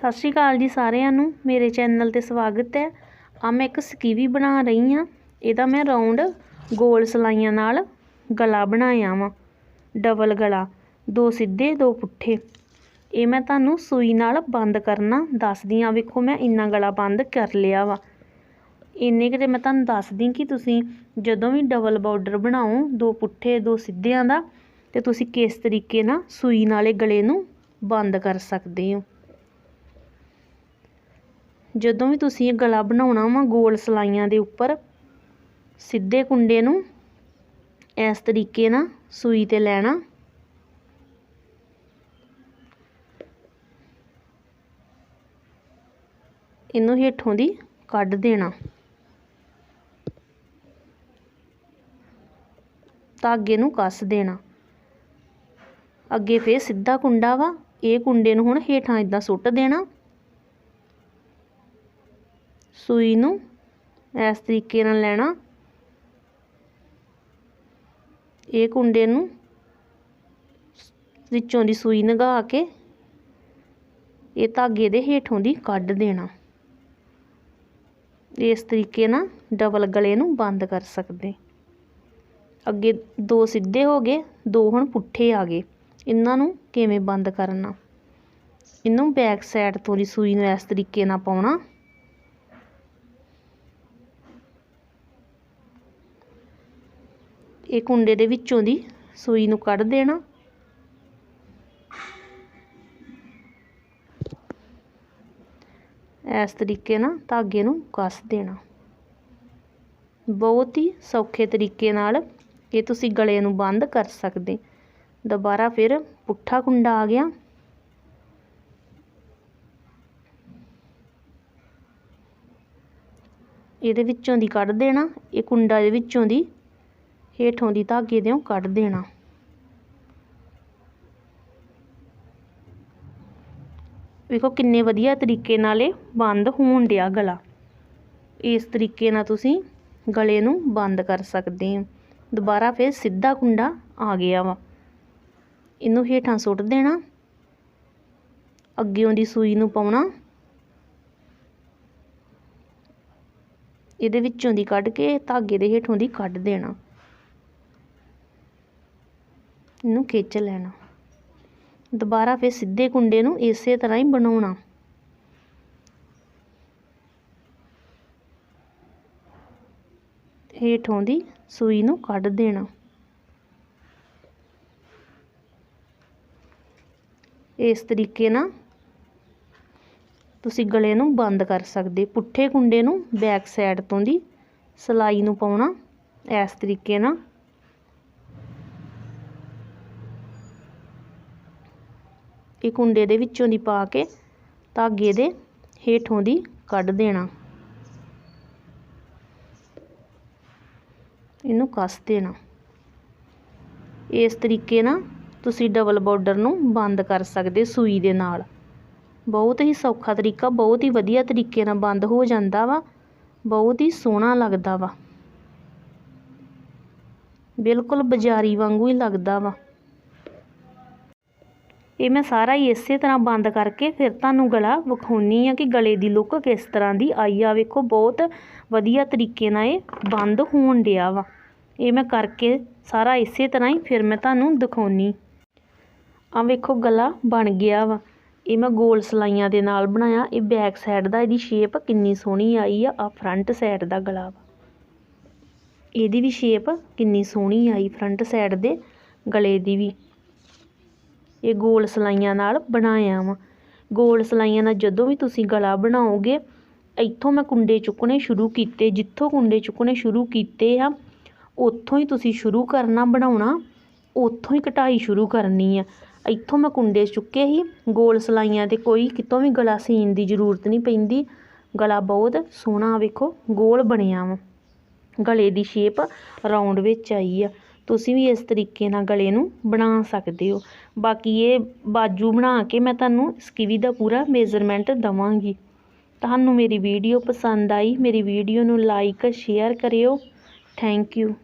ਸਤਿ ਸ਼੍ਰੀ ਅਕਾਲ ਜੀ ਸਾਰਿਆਂ ਨੂੰ। ਮੇਰੇ ਚੈਨਲ ਤੇ ਸਵਾਗਤ ਹੈ। ਆ ਮੈਂ ਇੱਕ ਸਕੀਵੀ ਬਣਾ ਰਹੀ ਹਾਂ। ਇਹਦਾ ਮੈਂ ਰਾਉਂਡ ਗੋਲ ਸਲਾਈਆਂ ਨਾਲ ਗਲਾ ਬਣਾਇਆ ਵਾ। ਡਬਲ ਗਲਾ। ਦੋ ਸਿੱਧੇ, ਦੋ ਪੁੱਠੇ। ਇਹ ਮੈਂ ਤੁਹਾਨੂੰ ਸੂਈ ਨਾਲ ਬੰਦ ਕਰਨਾ ਦੱਸਦੀ ਆ ਵੇਖੋ ਮੈਂ ਇੰਨਾ ਗਲਾ ਬੰਦ ਕਰ ਲਿਆ ਵਾ। ਇੰਨੇ ਕਿਤੇ ਮੈਂ ਤੁਹਾਨੂੰ ਦੱਸਦੀ ਕਿ ਤੁਸੀਂ ਜਦੋਂ ਵੀ ਡਬਲ ਬਾਰਡਰ ਬਣਾਓ, ਦੋ ਪੁੱਠੇ, ਦੋ ਸਿੱਧਿਆਂ ਦਾ, ਤੇ ਤੁਸੀਂ ਕਿਸ ਤਰੀਕੇ ਨਾਲ ਸੂਈ ਨਾਲੇ ਗਲੇ ਨੂੰ ਬੰਦ ਕਰ ਸਕਦੇ ਹੋ। ਜਦੋਂ ਵੀ ਤੁਸੀਂ ਇਹ ਗਲਾ ਬਣਾਉਣਾ ਵਾ ਗੋਲ ਸਲਾਈਆਂ ਦੇ ਉੱਪਰ, ਸਿੱਧੇ ਕੁੰਡੇ ਨੂੰ ਇਸ ਤਰੀਕੇ ਨਾਲ ਸੂਈ ਤੇ ਲੈਣਾ। ਇਹਨੂੰ ਹੇਠੋਂ ਦੀ ਕੱਢ ਦੇਣਾ। ਧਾਗੇ ਨੂੰ ਕੱਸ ਦੇਣਾ। ਅੱਗੇ ਫੇਰ ਸਿੱਧਾ ਕੁੰਡਾ ਵਾ, ਇਹ ਕੁੰਡੇ ਨੂੰ ਹੁਣ ਹੇਠਾਂ ਇਦਾਂ ਸੁੱਟ ਦੇਣਾ। ਸੂਈ ਨੂੰ ਇਸ ਤਰੀਕੇ ਨਾਲ ਲੈਣਾ। ਇਹ ਕੁੰਡੇ ਨੂੰ ਵਿੱਚੋਂ ਦੀ ਸੂਈ ਨਗਾ ਕੇ ਇਹ ਧਾਗੇ ਦੇ ਹੇਠੋਂ ਦੀ ਕੱਢ ਦੇਣਾ। ਇਸ ਤਰੀਕੇ ਨਾਲ ਡਬਲ ਗਲੇ ਨੂੰ ਬੰਦ ਕਰ ਸਕਦੇ। ਅੱਗੇ ਦੋ ਸਿੱਧੇ ਹੋ ਗਏ, ਦੋ ਹੁਣ ਪੁੱਠੇ ਆ ਗਏ। ਇਹਨਾਂ ਨੂੰ ਕਿਵੇਂ ਬੰਦ ਕਰਨਾ? ਇਹਨੂੰ ਬੈਕ ਸਾਈਡ ਤੋਂ ਦੀ ਸੂਈ ਨੂੰ ਇਸ ਤਰੀਕੇ ਨਾਲ ਪਾਉਣਾ। ਇਹ ਕੁੰਡੇ ਦੇ ਵਿੱਚੋਂ ਦੀ ਸੂਈ ਨੂੰ ਕੱਢ ਦੇਣਾ। ਇਸ ਤਰੀਕੇ ਨਾਲ ਧਾਗੇ ਨੂੰ ਕੱਸ ਦੇਣਾ। ਬਹੁਤ ਹੀ ਸੌਖੇ ਤਰੀਕੇ ਨਾਲ ਇਹ ਤੁਸੀਂ ਗਲੇ ਨੂੰ ਬੰਦ ਕਰ ਸਕਦੇ। ਦੁਬਾਰਾ ਫਿਰ ਪੁੱਠਾ ਕੁੰਡਾ ਆ ਗਿਆ। ਇਹਦੇ ਵਿੱਚੋਂ ਦੀ ਕੱਢ ਦੇਣਾ। ਇਹ ਕੁੰਡਾ ਦੇ ਵਿੱਚੋਂ ਦੀ ਹੇਠੋਂ ਦੀ ਧਾਗੇ ਦਿਓ ਕੱਢ ਦੇਣਾ। ਵੇਖੋ ਕਿੰਨੇ ਵਧੀਆ ਤਰੀਕੇ ਨਾਲ ਇਹ ਬੰਦ ਹੋਣ ਡਿਆ ਗਲਾ। ਇਸ ਤਰੀਕੇ ਨਾਲ ਤੁਸੀਂ ਗਲੇ ਨੂੰ ਬੰਦ ਕਰ ਸਕਦੇ ਹੋ। ਦੁਬਾਰਾ ਫਿਰ ਸਿੱਧਾ ਕੁੰਡਾ ਆ ਗਿਆ ਵਾ। ਇਹਨੂੰ ਹੇਠਾਂ ਸੁੱਟ ਦੇਣਾ। ਅੱਗਿਓਂ ਦੀ ਸੂਈ ਨੂੰ ਪਾਉਣਾ। ਇਹਦੇ ਵਿੱਚੋਂ ਦੀ ਕੱਢ ਕੇ ਧਾਗੇ ਦੇ ਹੇਠੋਂ ਦੀ ਕੱਢ ਦੇਣਾ। ਇਹਨੂੰ ਖਿੱਚ ਲੈਣਾ। ਦੁਬਾਰਾ ਫਿਰ ਸਿੱਧੇ ਕੁੰਡੇ ਨੂੰ ਇਸੇ ਤਰ੍ਹਾਂ ਹੀ ਬਣਾਉਣਾ। ਹੇਠੋਂ ਦੀ ਸੂਈ ਨੂੰ ਕੱਢ ਦੇਣਾ। ਇਸ ਤਰੀਕੇ ਨਾਲ ਤੁਸੀਂ ਗਲੇ ਨੂੰ ਬੰਦ ਕਰ ਸਕਦੇ। ਪੁੱਠੇ ਕੁੰਡੇ ਨੂੰ ਬੈਕ ਸਾਈਡ ਤੋਂ ਦੀ ਸਲਾਈ ਨੂੰ ਪਾਉਣਾ। ਇਸ ਤਰੀਕੇ ਨਾਲ ਇਹ ਕੁੰਡੇ ਦੇ ਵਿੱਚੋਂ ਦੀ ਪਾ ਕੇ ਧਾਗੇ ਦੇ ਹੇਠੋਂ ਦੀ ਕੱਢ ਦੇਣਾ। ਇਹਨੂੰ ਕੱਸ ਦੇਣਾ। ਇਸ ਤਰੀਕੇ ਨਾਲ ਤੁਸੀਂ ਡਬਲ ਬਾਰਡਰ ਨੂੰ ਬੰਦ ਕਰ ਸਕਦੇ ਸੂਈ ਦੇ ਨਾਲ। ਬਹੁਤ ਹੀ ਸੌਖਾ ਤਰੀਕਾ, ਬਹੁਤ ਹੀ ਵਧੀਆ ਤਰੀਕੇ ਨਾਲ ਬੰਦ ਹੋ ਜਾਂਦਾ ਵਾ, ਬਹੁਤ ਹੀ ਸੋਹਣਾ ਲੱਗਦਾ ਵਾ। ਬਿਲਕੁਲ ਬਾਜ਼ਾਰੀ ਵਾਂਗੂ ਹੀ ਲੱਗਦਾ ਵਾ। ਇਹ ਮੈਂ ਸਾਰਾ ਹੀ ਇਸੇ ਤਰ੍ਹਾਂ ਬੰਦ ਕਰਕੇ ਫਿਰ ਤੁਹਾਨੂੰ ਗਲਾ ਵਿਖਾਉਣੀ ਆ ਕਿ ਗਲੇ ਦੀ ਲੁੱਕ ਕਿਸ ਤਰ੍ਹਾਂ ਦੀ ਆਈ ਆ। ਵੇਖੋ, ਬਹੁਤ ਵਧੀਆ ਤਰੀਕੇ ਨਾਲ ਇਹ ਬੰਦ ਹੋਣ ਡਿਆ ਵਾ। ਇਹ ਮੈਂ ਕਰਕੇ ਸਾਰਾ ਇਸੇ ਤਰ੍ਹਾਂ ਹੀ ਫਿਰ ਮੈਂ ਤੁਹਾਨੂੰ ਦਿਖਾਉਣੀ। ਆ ਵੇਖੋ, ਗਲਾ ਬਣ ਗਿਆ ਵਾ। ਇਹ ਮੈਂ ਗੋਲ ਸਲਾਈਆਂ ਦੇ ਨਾਲ ਬਣਾਇਆ। ਇਹ ਬੈਕ ਸਾਈਡ ਦਾ ਇਹਦੀ ਸ਼ੇਪ ਕਿੰਨੀ ਸੋਹਣੀ ਆਈ ਆ। ਆ ਫਰੰਟ ਸਾਈਡ ਦਾ ਗਲਾ ਵਾ। ਇਹਦੀ ਵੀ ਸ਼ੇਪ ਕਿੰਨੀ ਸੋਹਣੀ ਆਈ ਫਰੰਟ ਸਾਈਡ ਦੇ ਗਲੇ ਦੀ ਵੀ। ਇਹ ਗੋਲ ਸਲਾਈਆਂ ਨਾਲ ਬਣਾਇਆ ਵਾ। ਗੋਲ ਸਲਾਈਆਂ ਨਾਲ ਜਦੋਂ ਵੀ ਤੁਸੀਂ ਗਲਾ ਬਣਾਓਗੇ, ਇੱਥੋਂ ਮੈਂ ਕੁੰਡੇ ਚੁੱਕਣੇ ਸ਼ੁਰੂ ਕੀਤੇ, ਜਿੱਥੋਂ ਕੁੰਡੇ ਚੁੱਕਣੇ ਸ਼ੁਰੂ ਕੀਤੇ ਆ, ਉੱਥੋਂ ਹੀ ਤੁਸੀਂ ਸ਼ੁਰੂ ਕਰਨਾ ਬਣਾਉਣਾ, ਉੱਥੋਂ ਹੀ ਕਟਾਈ ਸ਼ੁਰੂ ਕਰਨੀ ਆ। ਇੱਥੋਂ ਮੈਂ ਕੁੰਡੇ ਚੁੱਕੇ ਹੀ ਗੋਲ ਸਲਾਈਆਂ ਤੇ ਕੋਈ ਕਿਤੋਂ ਵੀ ਗਲਾ ਸੀਨ ਦੀ ਜ਼ਰੂਰਤ ਨਹੀਂ ਪੈਂਦੀ। ਗਲਾ ਬਹੁਤ ਸੋਹਣਾ ਵੇਖੋ, ਗੋਲ ਬਣਿਆ ਵਾ। ਗਲੇ ਦੀ ਸ਼ੇਪ ਰਾਉਂਡ ਵਿੱਚ ਆਈ ਆ। ਤੁਸੀਂ ਵੀ ਇਸ ਤਰੀਕੇ ਨਾਲ ਗਲੇ ਨੂੰ ਬਣਾ ਸਕਦੇ ਹੋ। ਬਾਕੀ ਇਹ ਬਾਜੂ ਬਣਾ ਕੇ ਮੈਂ ਤੁਹਾਨੂੰ ਸਕੀਵੀ ਦਾ ਪੂਰਾ ਮੇਜ਼ਰਮੈਂਟ ਦਵਾਂਗੀ। ਤੁਹਾਨੂੰ ਮੇਰੀ ਵੀਡੀਓ ਪਸੰਦ ਆਈ, ਮੇਰੀ ਵੀਡੀਓ ਨੂੰ ਲਾਈਕ ਸ਼ੇਅਰ ਕਰਿਓ। Thank you